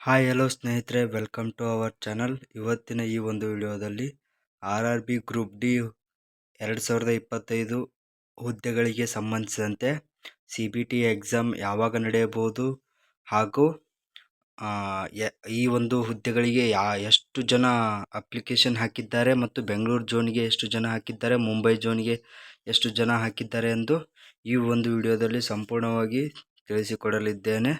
Hi, hello ಸ್ನೇಹಿತರೆ, welcome to our channel. ಇವತ್ತಿನ ಈ ಒಂದು ವಿಡಿಯೋದಲ್ಲಿ R R B group D ಎರಡು ಸಾವಿರದ ಇಪ್ಪತ್ತೈದು ಹುದ್ದೆಗಳಿಗೆ ಸಂಬಂಧಿಸಿದಂತೆ ಸಿ ಬಿ ಟಿ ಎಕ್ಸಾಮ್ ಯಾವಾಗ ನಡೆಯಬಹುದು ಹಾಗೂ ಈ ಒಂದು ಹುದ್ದೆಗಳಿಗೆ ಯಾ, ಎಷ್ಟು ಜನ ಅಪ್ಲಿಕೇಶನ್ ಹಾಕಿದ್ದಾರೆ ಮತ್ತು ಬೆಂಗಳೂರು ಜೋನ್ಗೆ ಎಷ್ಟು ಜನ ಹಾಕಿದ್ದಾರೆ, ಮುಂಬೈ ಜೋನ್ಗೆ ಎಷ್ಟು ಜನ ಹಾಕಿದ್ದಾರೆ ಎಂದು ಈ ಒಂದು ವಿಡಿಯೋದಲ್ಲಿ ಸಂಪೂರ್ಣವಾಗಿ ತಿಳಿಸಿಕೊಡಲಿದ್ದೇನೆ.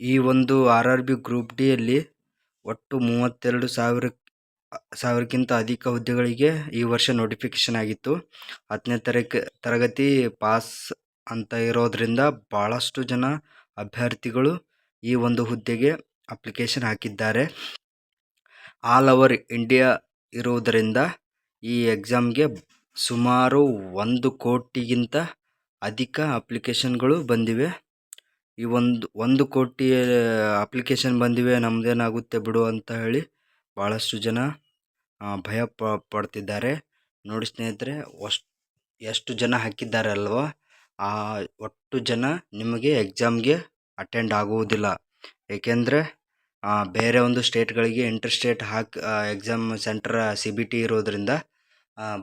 ಈ ಒಂದು ಆರ್ ಆರ್ ಬಿ ಗ್ರೂಪ್ ಡಿಯಲ್ಲಿ ಒಟ್ಟು ಮೂವತ್ತೆರಡು ಸಾವಿರ, ಸಾವಿರಕ್ಕಿಂತ ಅಧಿಕ ಹುದ್ದೆಗಳಿಗೆ ಈ ವರ್ಷ ನೋಟಿಫಿಕೇಶನ್ ಆಗಿತ್ತು. ಹತ್ತನೇ ತರಕ, ತರಗತಿ ಪಾಸ್ ಅಂತ ಇರೋದ್ರಿಂದ ಭಾಳಷ್ಟು ಜನ ಅಭ್ಯರ್ಥಿಗಳು ಈ ಒಂದು ಹುದ್ದೆಗೆ ಅಪ್ಲಿಕೇಶನ್ ಹಾಕಿದ್ದಾರೆ. ಆಲ್ ಓವರ್ ಇಂಡಿಯಾ ಇರುವುದರಿಂದ ಈ ಎಕ್ಸಾಮ್ಗೆ ಸುಮಾರು ಒಂದು ಕೋಟಿಗಿಂತ ಅಧಿಕ ಅಪ್ಲಿಕೇಶನ್ಗಳು ಬಂದಿವೆ. ಈ ಒಂದು ಒಂದು ಕೋಟಿ ಅಪ್ಲಿಕೇಶನ್ ಬಂದಿವೆ ನಮ್ಮದೇನಾಗುತ್ತೆ ಬಿಡು ಅಂತ ಹೇಳಿ ಭಾಳಷ್ಟು ಜನ ಭಯ ಪಡ್ತಿದ್ದಾರೆ. ನೋಡಿ ಸ್ನೇಹಿತರೆ ಅಷ್ಟು ಎಷ್ಟು ಜನ ಹಾಕಿದ್ದಾರೆ ಅಲ್ವಾ? ಆ, ಒಟ್ಟು ಜನ ನಿಮಗೆ ಎಕ್ಸಾಮ್ಗೆ ಅಟೆಂಡ್ ಆಗುವುದಿಲ್ಲ. ಏಕೆಂದರೆ ಬೇರೆ ಒಂದು ಸ್ಟೇಟ್ಗಳಿಗೆ ಇಂಟರ್ ಸ್ಟೇಟ್ ಹಾಕಿ exam centre C B T ಇರೋದರಿಂದ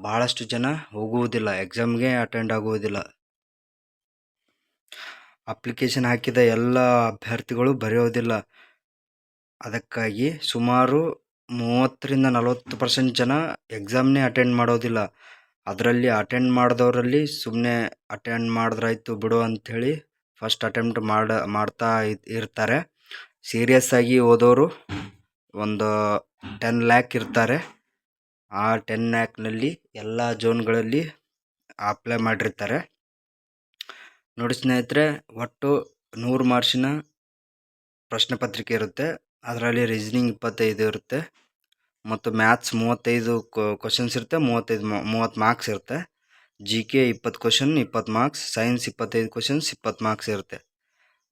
ಭಾಳಷ್ಟು ಜನ ಹೋಗುವುದಿಲ್ಲ ಎಕ್ಸಾಮ್ಗೆ ಅಟೆಂಡ್ ಆಗುವುದಿಲ್ಲ. ಅಪ್ಲಿಕೇಶನ್ ಹಾಕಿದ ಎಲ್ಲ ಅಭ್ಯರ್ಥಿಗಳು ಬರೆಯೋದಿಲ್ಲ. ಅದಕ್ಕಾಗಿ ಸುಮಾರು ಮೂವತ್ತರಿಂದ ನಲವತ್ತು ಪರ್ಸೆಂಟ್ ಜನ ಎಕ್ಸಾಮ್ನೇ ಅಟೆಂಡ್ ಮಾಡೋದಿಲ್ಲ. ಅದರಲ್ಲಿ ಅಟೆಂಡ್ ಮಾಡಿದವರಲ್ಲಿ ಸುಮ್ಮನೆ ಅಟೆಂಡ್ ಮಾಡಿದ್ರಾಯ್ತು ಬಿಡು ಅಂಥೇಳಿ ಫಸ್ಟ್ ಅಟೆಂಪ್ಟ್ ಮಾಡ, ಮಾಡ್ತಾ ಇರ್ತಾರೆ. ಸೀರಿಯಸ್ ಆಗಿ ಓದೋರು ಒಂದು ಟೆನ್ ಲ್ಯಾಕ್ ಇರ್ತಾರೆ. ಆ ಟೆನ್ ಲ್ಯಾಕ್ನಲ್ಲಿ ಎಲ್ಲ ಜೋನ್ಗಳಲ್ಲಿ ಅಪ್ಲೈ ಮಾಡಿರ್ತಾರೆ. ನೋಡಿ ಸ್ನೇಹಿತರೆ, ಒಟ್ಟು ನೂರು ಮಾರ್ಕ್ಸಿನ ಪ್ರಶ್ನೆ ಪತ್ರಿಕೆ ಇರುತ್ತೆ. ಅದರಲ್ಲಿ ರೀಸನಿಂಗ್ ಇಪ್ಪತ್ತೈದು ಇರುತ್ತೆ. ಮತ್ತು ಮ್ಯಾಥ್ಸ್ ಮೂವತ್ತೈದು ಕ್ವಶನ್ಸ್ ಇರುತ್ತೆ. ಮೂವತ್ತೈದು ಮೂವತ್ತು ಮಾರ್ಕ್ಸ್ ಇರುತ್ತೆ. ಜಿ ಕೆ ಇಪ್ಪತ್ತು ಕ್ವಶನ್ ಇಪ್ಪತ್ತು ಮಾರ್ಕ್ಸ್ ಸೈನ್ಸ್ ಇಪ್ಪತ್ತೈದು ಕ್ವಶನ್ಸ್ ಇಪ್ಪತ್ತು ಮಾರ್ಕ್ಸ್ ಇರುತ್ತೆ.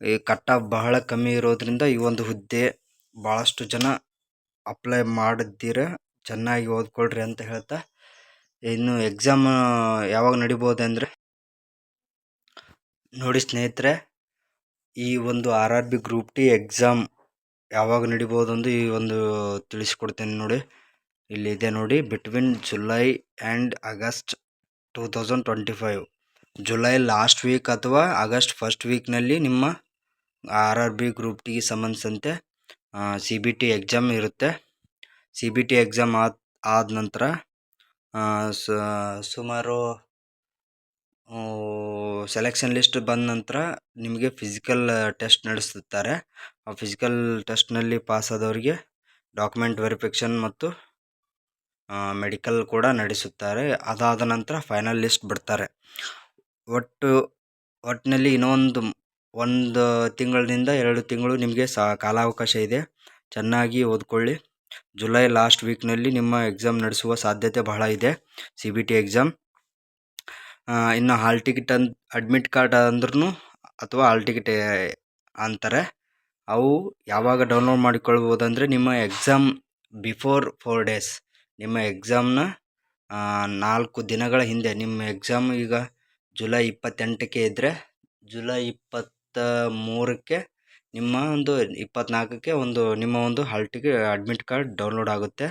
ಈ ಕಟ್ ಆಫ್ ಬಹಳ ಕಮ್ಮಿ ಇರೋದ್ರಿಂದ ಈ ಒಂದು ಹುದ್ದೆ ಭಾಳಷ್ಟು ಜನ ಅಪ್ಲೈ ಮಾಡಿದ್ದೀರ? ಚೆನ್ನಾಗಿ ಓದ್ಕೊಳ್ರಿ ಅಂತ ಹೇಳ್ತಾ. ಇನ್ನು ಎಕ್ಸಾಮ್ ಯಾವಾಗ ನಡಿಬೋದು ಅಂದರೆ? ನೋಡಿ ಸ್ನೇಹಿತರೆ, ಈ ಒಂದು R R B group D exam ಯಾವಾಗ ನಡಿಬೋದು ಅಂತ ಈ ಒಂದು ತಿಳಿಸ್ಕೊಡ್ತೇನೆ ನೋಡಿ. ಇಲ್ಲಿ ಇದೆ ನೋಡಿ between July and August two thousand twenty five July last week ಅಥವಾ ಆಗಸ್ಟ್ ಫಸ್ಟ್ ವೀಕ್ನಲ್ಲಿ ನಿಮ್ಮ ಆರ್ ಆರ್ ಬಿ ಗ್ರೂಪ್ ಟಿಗೆ ಸಂಬಂಧಿಸಿದಂತೆ ಸಿ ಬಿ ಟಿ ಎಕ್ಸಾಮ್ ಇರುತ್ತೆ. ಸಿ ಬಿ ಟಿ ಎಕ್ಸಾಮ್ ಆದ ಆದ ನಂತರ ಸುಮಾರು ಸೆಲೆಕ್ಷನ್ ಲಿಸ್ಟ್ ಬಂದ ನಂತರ ನಿಮಗೆ ಫಿಸಿಕಲ್ ಟೆಸ್ಟ್ ನಡೆಸುತ್ತಾರೆ. ಆ ಫಿಸಿಕಲ್ ಟೆಸ್ಟ್ನಲ್ಲಿ ಪಾಸಾದವರಿಗೆ ಡಾಕ್ಯುಮೆಂಟ್ ವೆರಿಫಿಕೇಷನ್ ಮತ್ತು ಮೆಡಿಕಲ್ ಕೂಡ ನಡೆಸುತ್ತಾರೆ. ಅದಾದ ನಂತರ ಫೈನಲ್ ಲಿಸ್ಟ್ ಬಿಡ್ತಾರೆ. ಒಟ್ಟು ಒಟ್ಟಿನಲ್ಲಿ ಇನ್ನೊಂದು, ಒಂದು ತಿಂಗಳಿನಿಂದ ಎರಡು ತಿಂಗಳು ನಿಮಗೆ ಸಾ, ಕಾಲಾವಕಾಶ ಇದೆ. ಚೆನ್ನಾಗಿ ಓದ್ಕೊಳ್ಳಿ. ಜುಲೈ ಲಾಸ್ಟ್ ವೀಕ್ನಲ್ಲಿ ನಿಮ್ಮ ಎಕ್ಸಾಮ್ ನಡೆಸುವ ಸಾಧ್ಯತೆ ಬಹಳ ಇದೆ. ಸಿ ಬಿ ಟಿ ಎಕ್ಸಾಮ್ ಇನ್ನು ಹಾಲ್ ಟಿಕೆಟ್ ಅಂತ ಅಡ್ಮಿಟ್ ಕಾರ್ಡ್ ಅಂದ್ರೂ ಅಥವಾ ಹಾಲ್ ಟಿಕೆಟ್ ಅಂತಾರೆ. ಅವು ಯಾವಾಗ ಡೌನ್ಲೋಡ್ ಮಾಡಿಕೊಳ್ಬೋದು ಅಂದರೆ ನಿಮ್ಮ ಎಕ್ಸಾಮ್ ಬಿಫೋರ್ ಫೋರ್ ಡೇಸ್. ನಿಮ್ಮ ಎಕ್ಸಾಮ್ನ ನಾಲ್ಕು ದಿನಗಳ ಹಿಂದೆ, ನಿಮ್ಮ ಎಕ್ಸಾಮ್ ಈಗ ಜುಲೈ ಇಪ್ಪತ್ತೆಂಟಕ್ಕೆ ಇದ್ದರೆ ಜುಲೈ ಇಪ್ಪತ್ತ ಮೂರಕ್ಕೆ ನಿಮ್ಮ ಒಂದು ಇಪ್ಪತ್ನಾಲ್ಕಕ್ಕೆ ಒಂದು, ನಿಮ್ಮ ಒಂದು hall ticket, admit card download ಆಗುತ್ತೆ.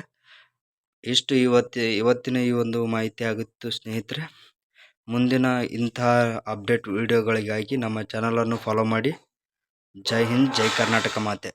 ಇಷ್ಟು ಇವತ್ತು, ಇವತ್ತಿನ ಈ ಒಂದು ಮಾಹಿತಿ ಆಗಿತ್ತು ಸ್ನೇಹಿತರೆ. ಮುಂದಿನ ಇಂತಹ ಅಪ್ಡೇಟ್ ವಿಡಿಯೋಗಳಿಗಾಗಿ ನಮ್ಮ ಚಾನಲನ್ನು ಫಾಲೋ ಮಾಡಿ. ಜೈ ಹಿಂದ್ ಜೈ ಕರ್ನಾಟಕ ಮಾತೆ.